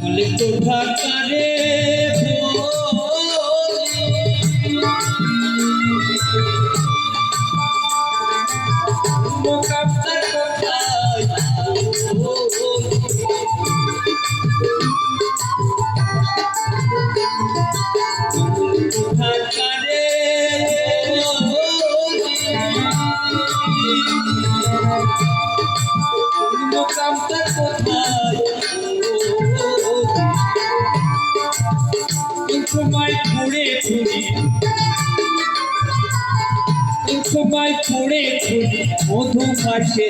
বলে কোথা কারে মোকামটার কোথায় কোথা কারে সময় ঘুরে ঘুরি সময় ঘুরে ঘুরি মধু মাসে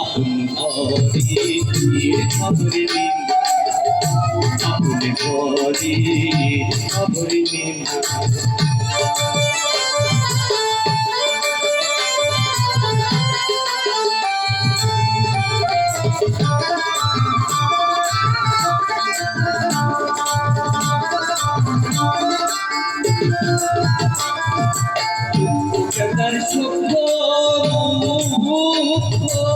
আপন ঘরে খবর দিন আপন ঘরে খবর দিন Keder çok da mutlu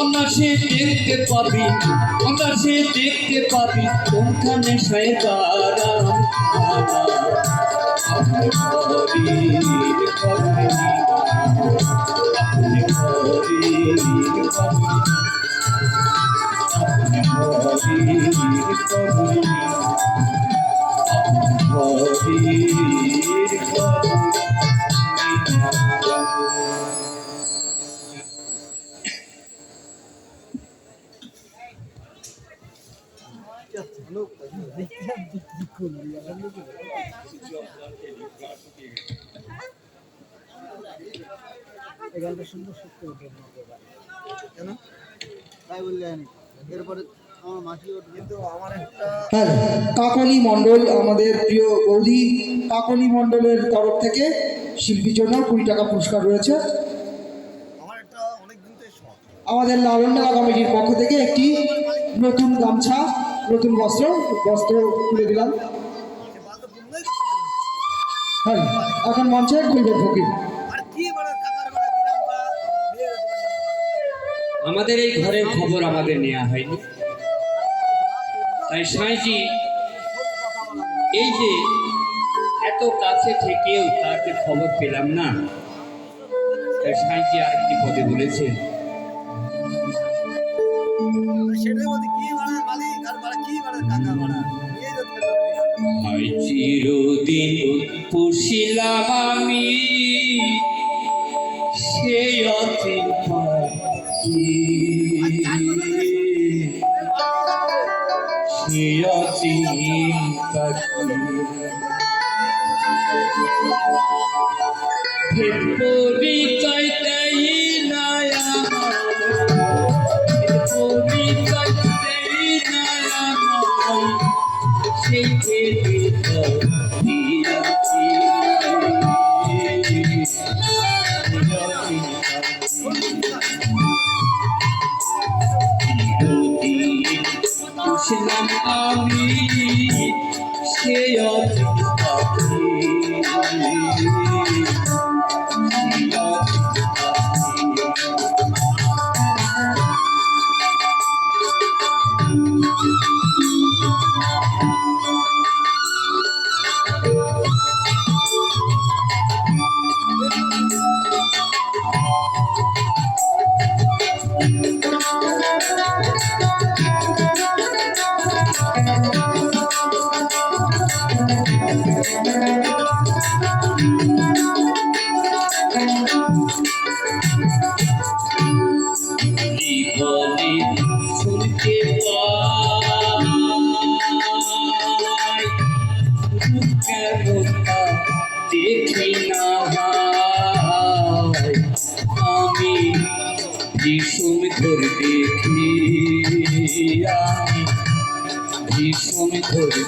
অনাসে দেখতে পাবি অনাসে দেখতে পাবি কোনখানে শয়তারা আপনি ঘরে কাকলি আমাদের প্রিয় কাকলি তরফ থেকে শিল্পীর জন্য কুড়ি টাকা পুরস্কার রয়েছে। আমাদের লালনডালা কমিটির পক্ষ থেকে একটি নতুন গামছা, নতুন বস্ত্র বস্ত্র তুলে দিলাম। হ্যাঁ এখন মঞ্চে কুলবের ফকির। আমাদের এই ঘরের খবর আমাদের নেওয়া হয়নি। তাই সাঁইজি এই যে এত কাছে থেকেও তাকে খবর পেলাম না তাই সাঁইজি আরেকটি পদে বলেছেন সেটার মধ্যে যেদিন পুষিলাম আমি। সেই অতি সেই অতি পরিচয় আমি সে অর্থ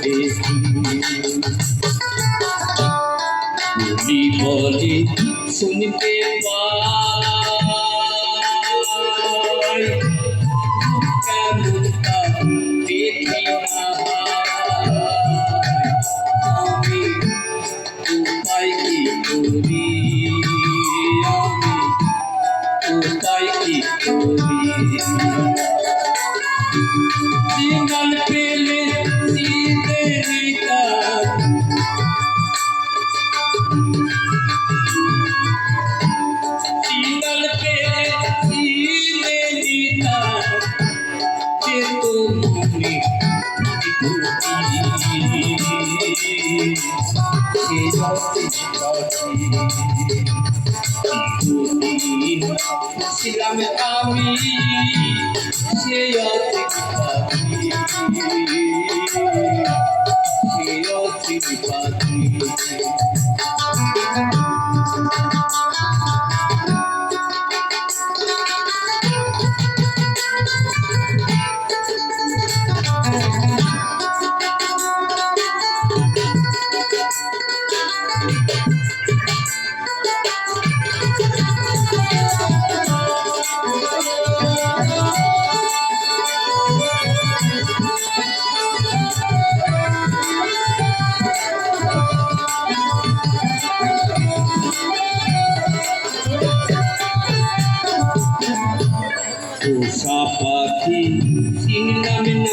দেখি তুমি বলে শুনতে পাই দেখি আমি উপায় কি করি আমি উপায় কি করি ছিলাম আমি সে অতি পাখি সে অতি পাখি Sin la menor.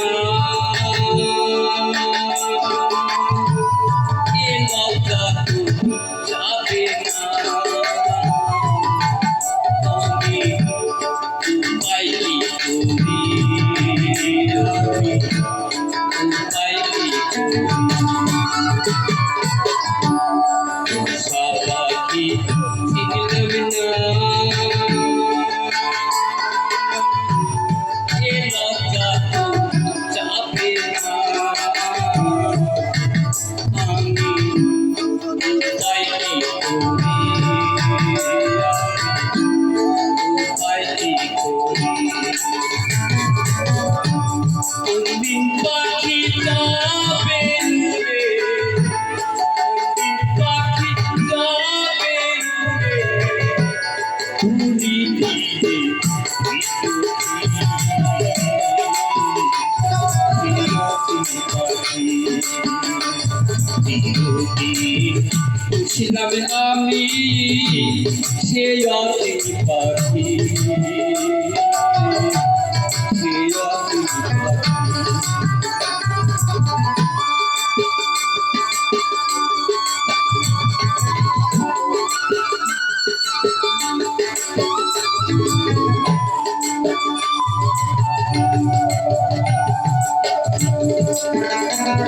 ছিলাম আমি সে সে অতি পাখি Thank you. You.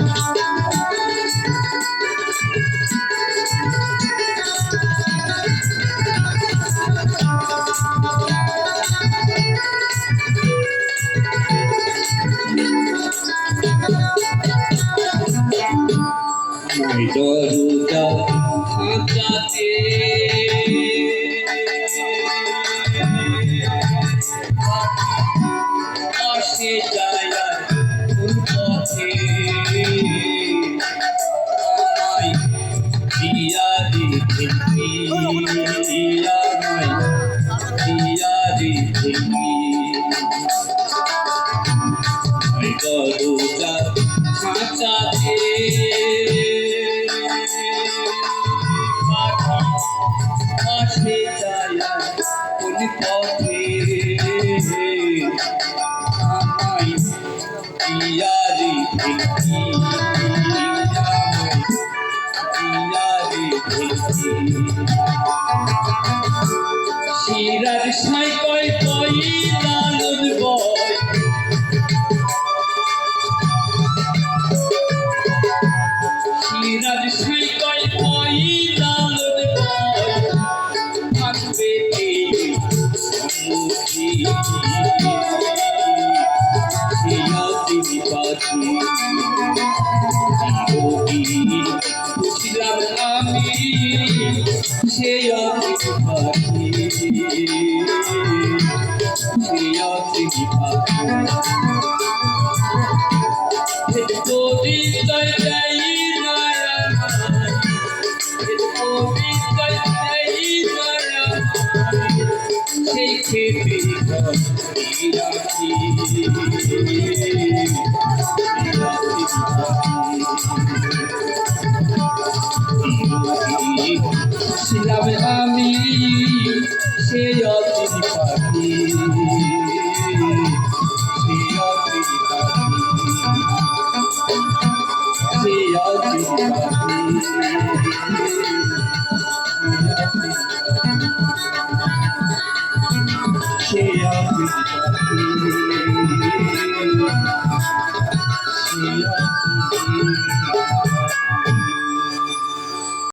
রেখেছি You.